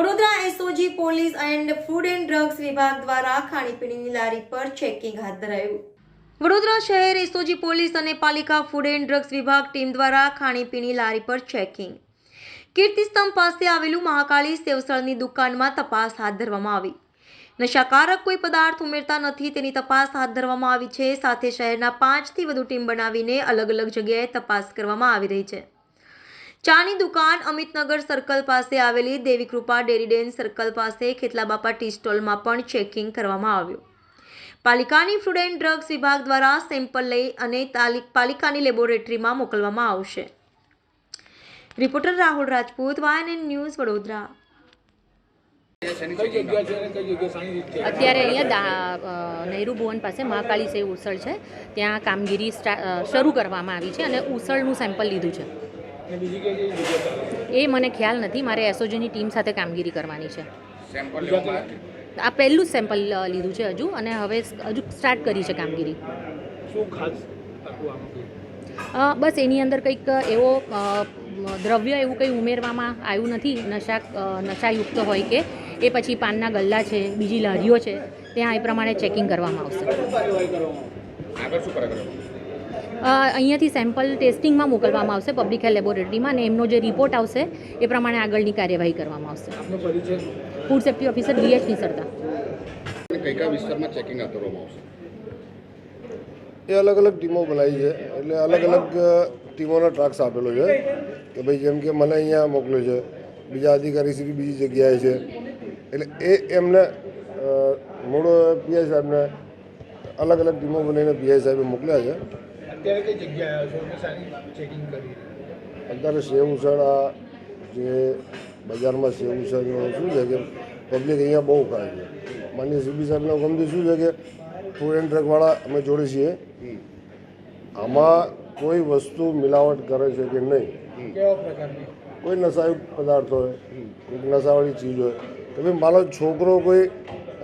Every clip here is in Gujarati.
Vadodara SOG police and food and drugs વિભાગ દ્વારા ખાણીપીણીની લારી પર ચેકિંગ હાથ ધરાયું. વડોદરા શહેર એસઓજી પોલીસ અને પાલિકા ફૂડ એન્ડ ડ્રગ્સ વિભાગ ટીમ દ્વારા ખાણીપીણી લારી પર ચેકિંગ. કીર્તિસ્તંભ પાસે આવેલું મહાકાળી સેવસળની દુકાનમાં તપાસ હાથ ધરવામાં આવી. નશાકારક કોઈ પદાર્થ ઉમેરતા નથી તેની તપાસ હાથ ધરવામાં આવી છે. સાથે શહેરના પાંચથી વધુ ટીમ બનાવીને અલગ અલગ જગ્યાએ તપાસ કરવામાં આવી રહી છે. ચાની દુકાન અમિતનગર સર્કલ પાસે આવેલી દેવીકૃપા ડેરીડેન સર્કલ પાસે ખેતલાબાપા ટી સ્ટોલમાં પણ ચેકિંગ કરવામાં આવ્યું. પાલિકાની ફૂડ એન્ડ ડ્રગ્સ વિભાગ દ્વારા સેમ્પલ લઈ અને તાલી- પાલિકાની લેબોરેટરીમાં મોકલવામાં આવશે. Reporter Rahul Rajput YNN news Vadodara. અત્યારે અહીંયા નહેરુ ભુવન પાસે મહાકાળી સેવ ઉસળ છે. ત્યાં કામગીરી શરૂ કરવામાં આવી છે અને ઉસળનું સેમ્પલ લીધું છે. એ મને ખ્યાલ નથી. મારે એસઓજીની ટીમ સાથે કામગીરી કરવાની છે. આ પહેલું જ સેમ્પલ લીધું છે હજુ અને હવે હજુ સ્ટાર્ટ કરી છે કામગીરી. બસ એની અંદર કંઈક એવો દ્રવ્ય એવું કંઈ ઉમેરવામાં આવ્યું નથી. નશા નશાયુક્ત હોય કે એ પછી પાનના ગલ્લા છે બીજી લારીઓ છે ત્યાં એ પ્રમાણે ચેકિંગ કરવામાં આવશે? અહીંયાથી સેમ્પલ ટેસ્ટિંગમાં મોકલવામાં આવશે પબ્લિક હેલ્થ લેબોરેટરીમાં અને એમનો જે રિપોર્ટ આવશે એ પ્રમાણે આગળની કાર્યવાહી કરવામાં આવશે. Food safety officer BH Nisarta વિસ્તારમાં ચેકિંગ એ અલગ અલગ ટીમો બનાવી છે એટલે અલગ અલગ ટીમોનો ટાસ્ક આપેલો છે કે ભાઈ જેમ કે મને અહીંયા મોકલ્યો છે બીજા અધિકારી શ્રી બીજી જગ્યાએ છે એટલે એ એમને મૂળ પીઆઈ સાહેબને અલગ અલગ ટીમો બનાવીને પીઆઈ સાહેબે મોકલ્યા છે. અત્યારે કઈ જગ્યાએ છો? અને શાની ચેકિંગ કરી અત્યારે સેવ ઉસળ જે બજારમાં સેવ શું છે કે પબ્લિક અહીંયા બહુ ખાય છે. માન્ય સીબી સાહેબને ગમતું શું છે કે ફૂડ એન્ડ ટ્રકવાળા અમે જોડે છીએ. આમાં કોઈ વસ્તુ મિલાવટ કરે છે કે નહીં? કેવા પ્રકારની? કોઈ નશાયુક્ત પદાર્થ હોય કોઈક નશાવાળી ચીજ હોય. તો ભાઈ મારો છોકરો કોઈ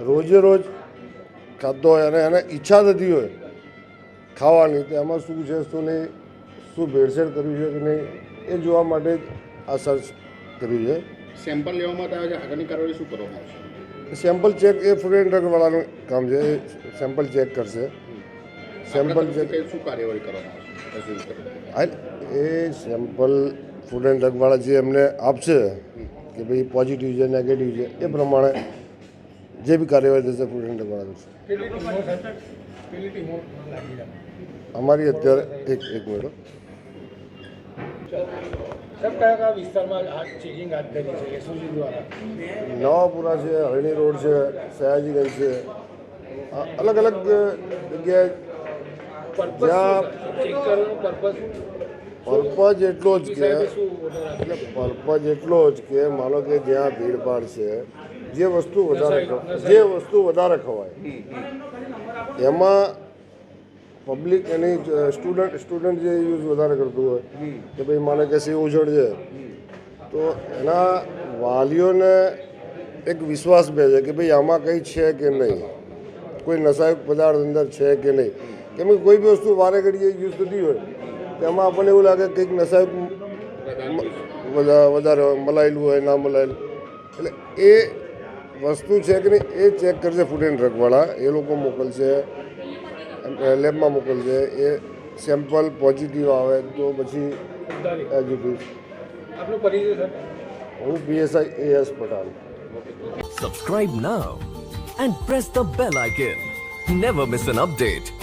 રોજે રોજ ખાતો હોય અને એને ઈચ્છા થતી હોય ખાવાની તો એમાં શું છે શું નહીં શું ભેળસેળ કરવી છે કે નહીં એ જોવા માટે આ સર્ચ કર્યું છે. સેમ્પલ લેવામાં આવે છે આગળની કાર્યવાહી શું કરવામાં આવશે સેમ્પલ ચેક એ ફૂડ એન્ડ ડ્રગવાળાનું કામ છે એ સેમ્પલ ચેક કરશે. સેમ્પલ ચેક શું કાર્યવાહી કરવામાં આવશે એ સેમ્પલ ફૂડ એન્ડ ડ્રગવાળા જે એમને આપશે કે ભાઈ પોઝિટિવ છે નેગેટિવ છે એ પ્રમાણે જે બી કાર્યવાહી થશે એન્ડ ડ્રગવાળા થશે અમારી અત્યારે એક એક દ્વારા નવાપુરા છે હરણી રોડ છે સયાજીગંજ છે. અલગ અલગ જગ્યાએ જ્યાં પર્પઝ એટલો જ કે? એટલે પર્પઝ એટલો જ કે માનો કે જ્યાં ભીડભાડ છે જે વસ્તુ વધારે જે વસ્તુ વધારે ખવાય એમાં પબ્લિક એની સ્ટુડન્ટ સ્ટુડન્ટ જે યુઝ વધારે કરતું હોય કે ભાઈ માને કે સેવ ઉછળ છે તો એના વાલીઓને એક વિશ્વાસ બે છે કે ભાઈ આમાં કંઈ છે કે નહીં કોઈ નશાયુક્ત પદાર્થ અંદર છે કે નહીં કેમ કે કોઈ બી વસ્તુ વારે ઘડીએ યુઝ થતી હોય તો એમાં આપણને એવું લાગે કે કંઈક નશાયુક્ત વધારે મલાયેલું હોય ના મલાયેલું એટલે એ વસ્તુ છે કે નહીં એ ચેક કરશે ફૂડ એન્ડ ડ્રગવાળા એ લોકો મોકલશે લેબમાં મોકલશે એ સેમ્પલ પોઝિટિવ આવે તો પછી એજ્યુકેટ આપનો પરિચય સર હું PSI AS Pathan subscribe now and press the bell icon. Never miss an update.